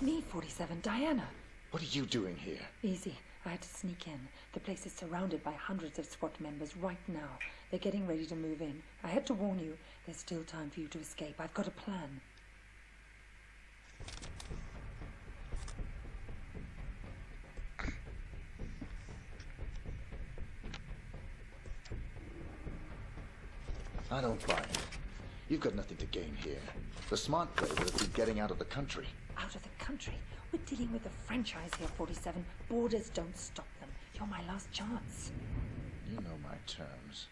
47. Diana. What are you doing here? Easy. I had to sneak in. The place is surrounded by hundreds of SWAT members right now. They're getting ready to move in. I had to warn you. There's still time for you to escape. I've got a plan. I don't buy it. You've got nothing to gain here. The smart play would have been getting out of the country. Out of the country. We're dealing with a franchise here, 47. Borders don't stop them. You're my last chance. You know my terms.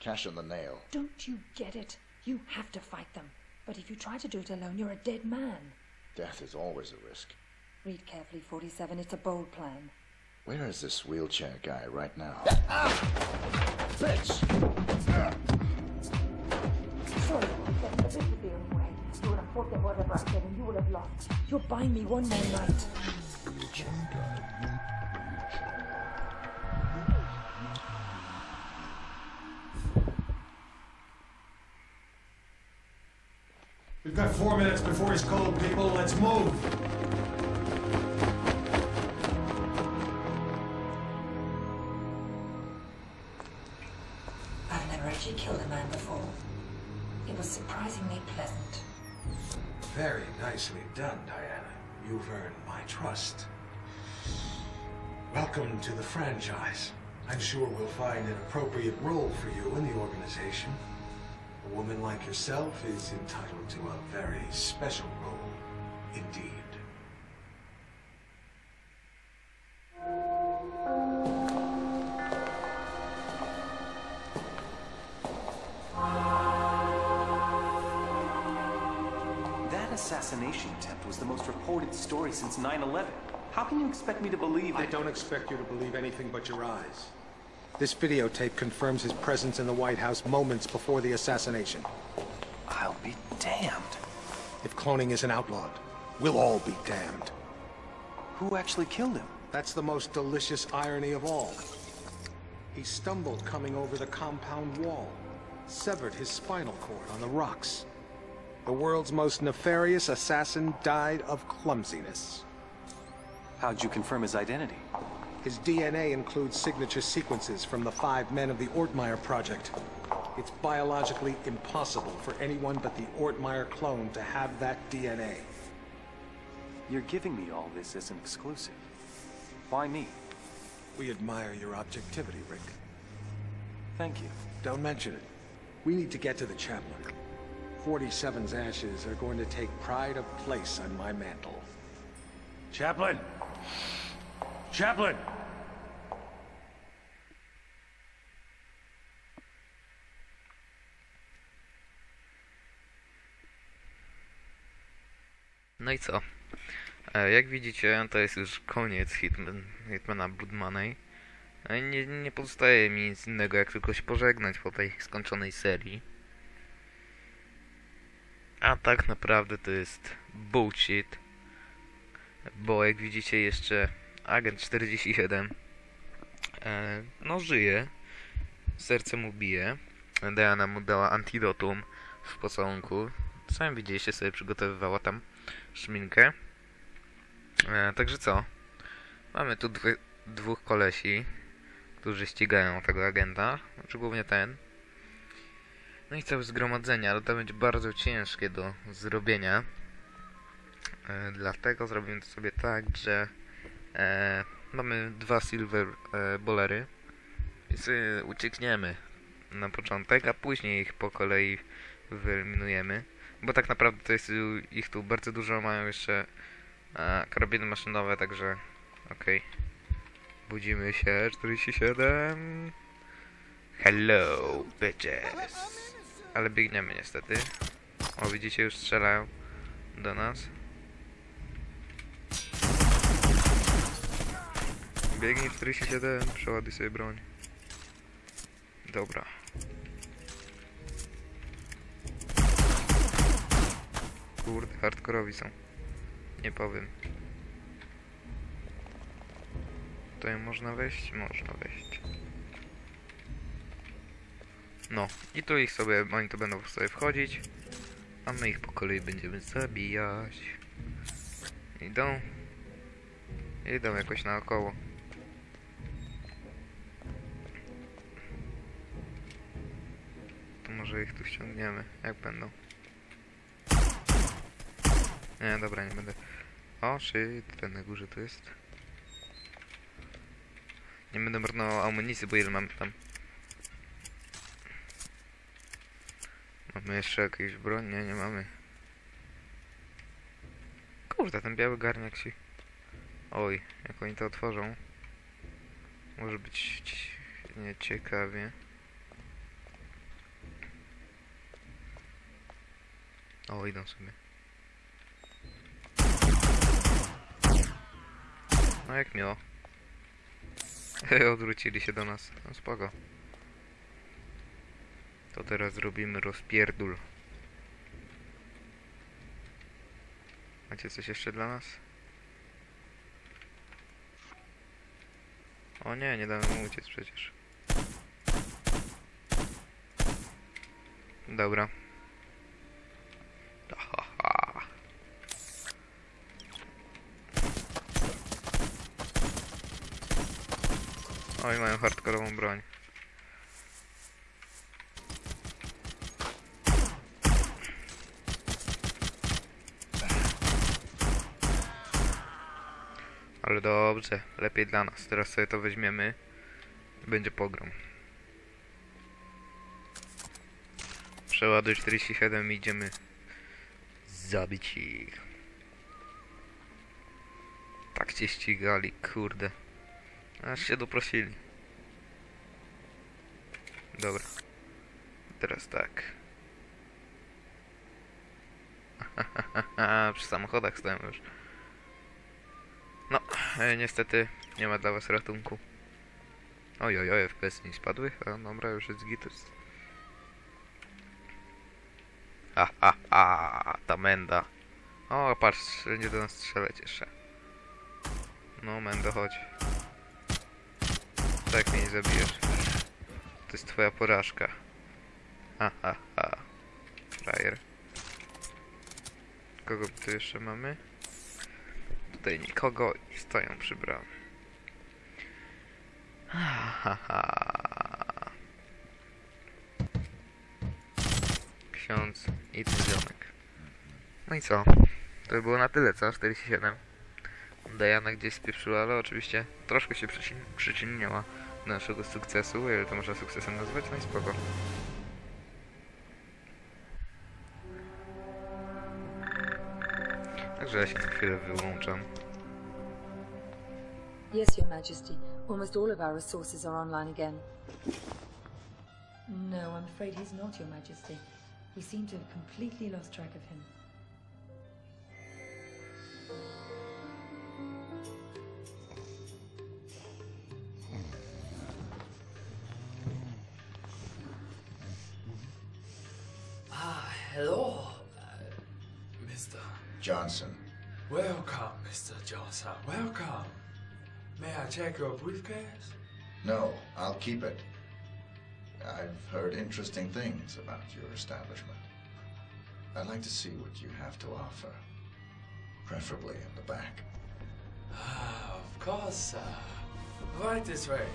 Cash on the nail. Don't you get it? You have to fight them. But if you try to do it alone, you're a dead man. Death is always a risk. Read carefully, 47. It's a bold plan. Where is this wheelchair guy right now? Ah! Bitch! Fought them whatever I said, and you would have lost. You're buying me one more night. We've got four minutes before he's called, people. Let's move. I've never actually killed a man before. It was surprisingly pleasant. Very nicely done, Diana. You've earned my trust. Welcome to the franchise. I'm sure we'll find an appropriate role for you in the organization. A woman like yourself is entitled to a very special role indeed. Reported story since 9-11. How can you expect me to believe I don't expect you to believe anything but your eyes. This videotape confirms his presence in the White House moments before the assassination. I'll be damned. If cloning isn't outlawed, we'll all be damned. Who actually killed him? That's the most delicious irony of all. He stumbled coming over the compound wall, severed his spinal cord on the rocks. The world's most nefarious assassin died of clumsiness. How'd you confirm his identity? His DNA includes signature sequences from the five men of the Ortmeyer Project. It's biologically impossible for anyone but the Ortmeyer clone to have that DNA. You're giving me all this as an exclusive. Why me? We admire your objectivity, Rick. Thank you. Don't mention it. We need to get to the chaplain. 47's ashes are going to take pride of place on my mantle. Chaplain! Chaplain! No i co? E, Jak widzicie, to jest już koniec Hitman, Hitmana Blood Money. E, Nie, nie pozostaje mi nic innego, jak tylko się pożegnać po tej skończonej serii. A tak naprawdę to jest bullshit. Bo jak widzicie jeszcze agent 47 e, no żyje. Serce mu bije. Diana mu dała antidotum w pocałunku. Sami widzieliście, sobie przygotowywała tam szminkę. E, także co? Mamy tu dwóch kolesi, którzy ścigają tego agenta, znaczy głównie ten. No i całe zgromadzenie, ale to będzie bardzo ciężkie do zrobienia. E, dlatego zrobimy to sobie tak, że e, mamy dwa silver e, bolery i sobie uciekniemy na początek, a później ich po kolei wyeliminujemy. Bo tak naprawdę to jest ich tu bardzo dużo, mają jeszcze e, karabiny maszynowe, także okej. Budzimy się, 47. Hello, bitches. Ale biegniemy niestety. O, widzicie, już strzelają do nas. Biegnij 47, przeładuj sobie broń. Dobra. Kurde, hardkorowi są. Nie powiem. Tutaj można wejść? Można wejść. No, i tu ich sobie, oni tu będą sobie wchodzić, a my ich po kolei będziemy zabijać. Idą, Idą jakoś naokoło. To może ich tu ściągniemy, jak będą. Nie, dobra, nie będę. O, shit, ten na górze tu jest. Nie będę marnował amunicji, bo ile mamy tam? Mamy jeszcze jakąś broń? Nie, nie mamy. Kurde, ten biały garniak się... Oj, jak oni to otworzą. Może być ci- nieciekawie. O, idą sobie. No jak miło. Odwrócili się do nas. No spoko. To teraz zrobimy rozpierdul. Macie coś jeszcze dla nas? O nie, nie damy mu uciec przecież. Dobra. Oj, mają hardkorową broń. Ale dobrze, lepiej dla nas. Teraz sobie to weźmiemy. Będzie pogrom. Przeładuj 47 i idziemy zabić ich. Tak cię ścigali, kurde. Aż się doprosili. Dobra. Teraz tak. Przy samochodach stoją już. No, e, niestety nie ma dla was ratunku. Oj, oj, oj, FPS nie spadły? A, dobra, już jest gitus. Ha, ha, ha, ta menda. O, patrz, nie do nas strzelać jeszcze. No, mendo, chodź. Tak mnie nie zabijesz. To jest twoja porażka. Ha, ha, ha. Frajer. Kogo tu jeszcze mamy? Tutaj nikogo i stoją przy bramie. Ksiądz i ten. No i co? To by było na tyle, co? 47. Diana gdzieś spieprzyła, ale oczywiście troszkę się przyczyn- przyczyniła do naszego sukcesu, ile to można sukcesem nazwać, no i spoko. Także ja się na chwilę wyłączam. Yes, Your Majesty. Almost all of our resources are online again. No, I'm afraid he's not, Your Majesty. We seem to have completely lost track of him. Ah, hello, Mr. Johnson. Welcome, Mr. Johnson. Welcome. May I check your briefcase? No, I'll keep it. I've heard interesting things about your establishment. I'd like to see what you have to offer. Preferably in the back. Ah, of course, uh, right this way.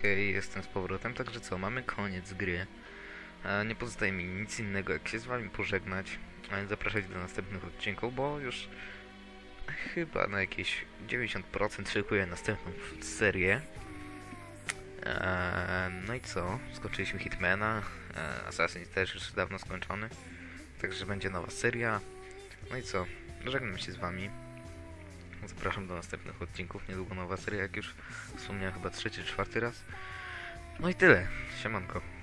Okej, jestem z powrotem, także co, mamy koniec gry. E, nie pozostaje mi nic innego, jak się z wami pożegnać, więc zapraszać do następnych odcinków, bo już chyba na jakieś 90% szykuję następną serię. E, no i co, skończyliśmy Hitmana, e, Assassin też już dawno skończony, także będzie nowa seria. No i co, żegnam się z wami. Zapraszam do następnych odcinków. Niedługo nowa seria, jak już wspomniałem, chyba trzeci, czwarty raz. No i tyle. Siemanko.